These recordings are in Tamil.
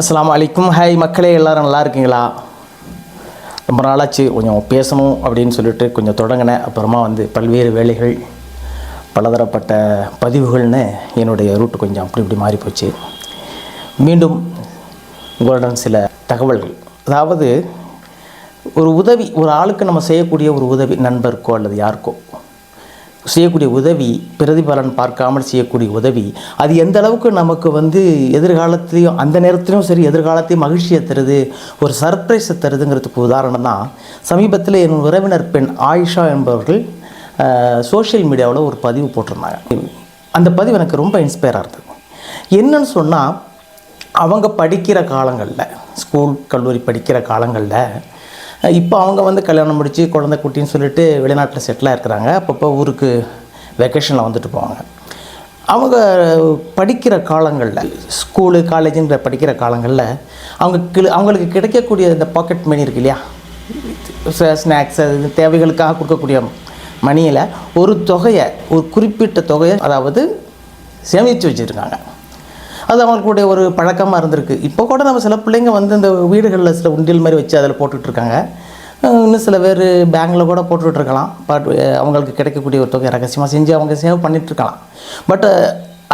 அஸ்லாம் அலைக்கும். ஹாய் மக்களே எல்லாரும் நல்லா இருக்கீங்களா? ரொம்ப நாளாச்சு கொஞ்சம் பேசணும் அப்படின்னு சொல்லிட்டு கொஞ்சம் தொடங்கினேன். அப்புறமா வந்து பல்வேறு வேலைகள் பலதரப்பட்ட பதிவுகள்னு என்னுடைய ரூட் கொஞ்சம் அப்படி இப்படி மாறி போச்சு மீண்டும் உங்களுடன் சில தகவல்கள். அதாவது ஒரு உதவி ஒரு ஆளுக்கு நம்ம செய்யக்கூடிய ஒரு உதவி நண்பருக்கோ அல்லது யாருக்கோ செய்யக்கூடிய உதவி பிரதிபலன் பார்க்காமல் செய்யக்கூடிய உதவி அது எந்த அளவுக்கு நமக்கு வந்து எதிர்காலத்திலையும் அந்த நேரத்திலையும் சரி எதிர்காலத்தையும் மகிழ்ச்சியை தருது ஒரு சர்ப்ரைஸை தருதுங்கிறதுக்கு உதாரணம் தான். சமீபத்தில் என் உறவினர் பெண் ஆயிஷா என்பவர்கள் சோஷியல் மீடியாவில் ஒரு பதிவு போட்டிருந்தாங்க. அந்த பதிவு எனக்கு ரொம்ப இன்ஸ்பயராக இருந்தது. என்னன்னு சொன்னால் அவங்க படிக்கிற காலங்களில் ஸ்கூல் கல்லூரி படிக்கிற காலங்களில் இப்போ அவங்க வந்து கல்யாணம் முடித்து குழந்தை குட்டின்னு சொல்லிட்டு வெளிநாட்டில் செட்டிலாக இருக்கிறாங்க. அப்பப்போ ஊருக்கு வெக்கேஷனில் வந்துட்டு போவாங்க. அவங்க படிக்கிற காலங்களில் ஸ்கூலு காலேஜுங்கிற படிக்கிற காலங்களில் அவங்க கிளி அவங்களுக்கு கிடைக்கக்கூடிய இந்த பாக்கெட் மணி இருக்கு இல்லையா? ஸ்நாக்ஸ் அது தேவைகளுக்காக கொடுக்கக்கூடிய மணியில் ஒரு தொகையை ஒரு குறிப்பிட்ட தொகையை அதாவது சேமித்து வச்சுருக்காங்க. அது அவங்களுடைய ஒரு பழக்கமாக இருந்திருக்கு. இப்போ கூட நம்ம சில பிள்ளைங்க வந்து இந்த வீடுகளில் சில உண்டியல் மாதிரி வச்சு அதில் போட்டுட்ருக்காங்க. இன்னும் சில பேர் பேங்கில் கூட போட்டுட்ருக்கலாம். பட் அவங்களுக்கு கிடைக்கக்கூடிய ஒரு தொகை ரகசியமாக செஞ்சு அவங்க சேவ் பண்ணிகிட்ருக்கலாம் பட்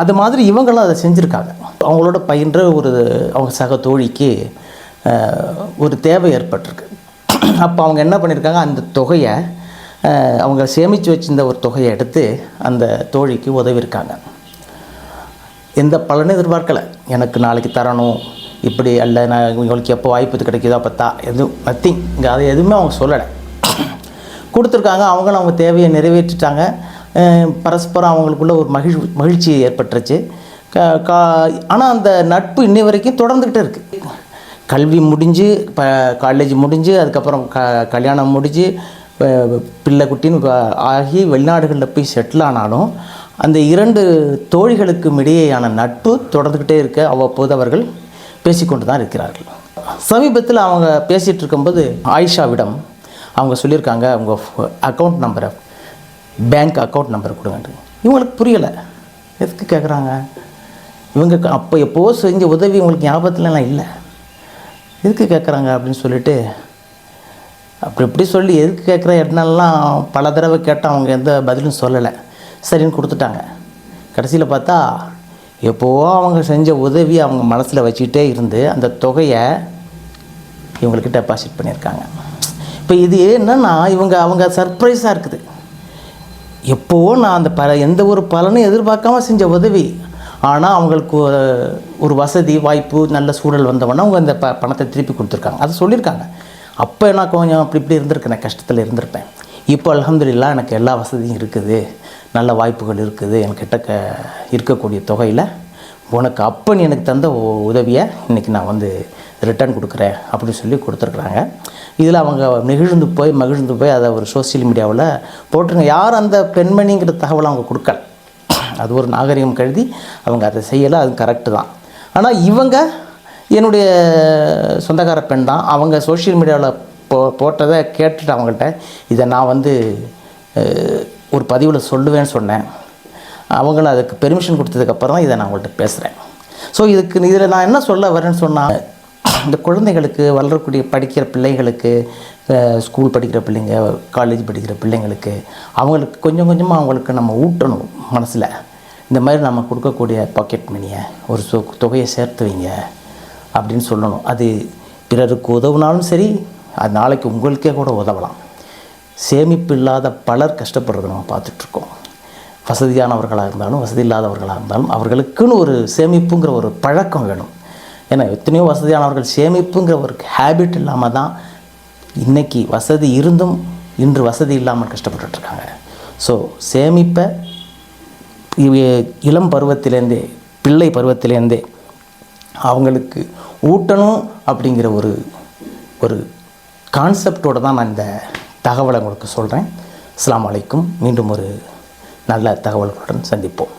அது மாதிரி இவங்களும் அதை செஞ்சுருக்காங்க. அவங்களோட பயின்ற ஒரு அவங்க சக தோழிக்கு ஒரு தேவை ஏற்பட்டிருக்கு. அப்போ அவங்க என்ன பண்ணியிருக்காங்க அந்த தொகையை அவங்க சேமித்து வச்சிருந்த ஒரு தொகையை எடுத்து அந்த தோழிக்கு உதவியிருக்காங்க எந்த பலனும் எதிர்பார்க்கலை. எனக்கு நாளைக்கு தரணும். இப்படி அல்ல நான் உங்களுக்கு எப்போ வாய்ப்பு கிடைக்குதோ அப்போ தா எதுவும் நத்திங் இங்கே அதை எதுவுமே அவங்க சொல்லலை. கொடுத்துருக்காங்க. அவங்களும் அவங்க தேவையை நிறைவேற்றிட்டாங்க. பரஸ்பரம் அவங்களுக்குள்ள ஒரு மகிழ் மகிழ்ச்சி ஏற்பட்டுருச்சு. க கா ஆனால் அந்த நட்பு இன்னை வரைக்கும் தொடர்ந்துக்கிட்டே இருக்குது கல்வி முடிஞ்சு இப்போ காலேஜ் முடிஞ்சு அதுக்கப்புறம் க கல்யாணம் முடிஞ்சு பிள்ளை குட்டின்னு ஆகி வெளிநாடுகளில் போய் செட்டில் ஆனாலும் அந்த இரண்டு தோழிகளுக்கும் இடையேயான நட்பு தொடர்ந்துக்கிட்டே இருக்க அவ்வப்போது அவர்கள் பேசிக்கொண்டு தான் இருக்கிறார்கள். சமீபத்தில் அவங்க பேசிகிட்டு இருக்கும்போது ஆயிஷாவிடம் அவங்க சொல்லியிருக்காங்க அவங்க அக்கௌண்ட் நம்பரை பேங்க் அக்கௌண்ட் நம்பர் கொடுங்கன்ட்டு. இவங்களுக்கு புரியலை. எதுக்கு கேட்குறாங்க இவங்க அப்போ எப்போ செஞ்ச உதவி இவங்களுக்கு ஞாபகத்துலலாம் இல்லை. எதுக்கு கேட்குறாங்க அப்படின்னு சொல்லிட்டு அப்படி இப்படி சொல்லி எதுக்கு கேட்குற என்னெல்லாம் பல தடவை கேட்டால் அவங்க எந்த பதிலும் சொல்லலை. சரின்னு கொடுத்துட்டாங்க. கடைசியில் பார்த்தா எப்போவோ அவங்க செஞ்ச உதவி அவங்க மனசில் வச்சுக்கிட்டே இருந்து அந்த தொகையை இவங்களுக்கு டெபாசிட் பண்ணியிருக்காங்க. இப்போ இது என்னன்னா இவங்க அவங்க சர்ப்ரைஸாக இருக்குது. எப்போவோ நான் அந்த பல எந்த ஒரு பலனும் எதிர்பார்க்காம செஞ்ச உதவி. ஆனால் அவங்களுக்கு ஒரு வசதி வாய்ப்பு நல்ல சூழல் வந்தவொடனே அவங்க அந்த ப பணத்தை திருப்பி கொடுத்துருக்காங்க. அதை சொல்லியிருக்காங்க. அப்போ நான் கொஞ்சம் அப்படி இப்படி இருந்திருக்கேன். கஷ்டத்தில் இருந்திருப்பேன். இப்போ அல்ஹம்துலில்லாஹ் எனக்கு எல்லா வசதியும் இருக்குது. நல்ல வாய்ப்புகள் இருக்குது. என்கிட்ட க இருக்கக்கூடிய தொகையில் உனக்கு அப்போ நீ எனக்கு தந்த உதவியை இன்றைக்கி நான் வந்து ரிட்டர்ன் கொடுக்குறேன் அப்படின்னு சொல்லி கொடுத்துருக்குறாங்க. இதில் அவங்க நெகிழ்ந்து போய் மகிழ்ந்து போய் அதை ஒரு சோஷியல் மீடியாவில் போட்டிருங்க. யார் அந்த பெண்மணிங்கிற தகவலை அவங்க கொடுக்கல. அது ஒரு நாகரிகம் கருதி அவங்க அதை செய்யலை. அது கரெக்டு தான். ஆனால் இவங்க என்னுடைய சொந்தக்கார பெண் தான். அவங்க சோஷியல் மீடியாவில் போ போட்டதை கேட்டுட்டு அவங்கள்ட்ட இதை நான் வந்து ஒரு பதிவில் சொல்லுவேன்னு சொன்னேன். அவங்களும் அதுக்கு பெர்மிஷன் கொடுத்ததுக்கப்புறம் தான் இதை நான் அவங்கள்ட்ட பேசுகிறேன் ஸோ இதுக்கு இதில் நான் என்ன சொல்ல வரேன்னு சொன்னால் இந்த குழந்தைகளுக்கு வளரக்கூடிய படிக்கிற பிள்ளைகளுக்கு ஸ்கூல் படிக்கிற பிள்ளைங்க காலேஜ் படிக்கிற பிள்ளைங்களுக்கு அவங்களுக்கு கொஞ்சம் கொஞ்சமாக அவங்களுக்கு நம்ம ஊட்டணும் மனசில். இந்த மாதிரி நம்ம கொடுக்கக்கூடிய பாக்கெட் மணியை ஒரு சொ தொகையை சேர்த்து வைங்க அப்படின்னு சொல்லணும். அது பிறருக்கு உதவுனாலும் சரி அது நாளைக்கு உங்களுக்கே கூட உதவலாம். சேமிப்பு இல்லாத பலர் கஷ்டப்படுறது நம்ம பார்த்துட்ருக்கோம். வசதியானவர்களாக இருந்தாலும் வசதி இல்லாதவர்களாக இருந்தாலும் அவர்களுக்குன்னு ஒரு சேமிப்புங்கிற ஒரு பழக்கம் வேணும். ஏன்னா எத்தனையோ வசதியானவர்கள் சேமிப்புங்கிற ஒரு ஹேபிட் இல்லாமல் தான் இன்றைக்கி வசதி இருந்தும் இன்று வசதி இல்லாமல் கஷ்டப்பட்டுட்ருக்காங்க. ஸோ சேமிப்பை இளம் பருவத்திலேருந்தே பிள்ளை பருவத்திலேருந்தே அவங்களுக்கு ஊட்டணும் அப்படிங்கிற ஒரு ஒரு கான்செப்டோடு தான் நான் இந்த தகவலை உங்களுக்கு சொல்கிறேன் அஸ்ஸலாமு அலைக்கும். மீண்டும் ஒரு நல்ல தகவல்களுடன் சந்திப்போம்.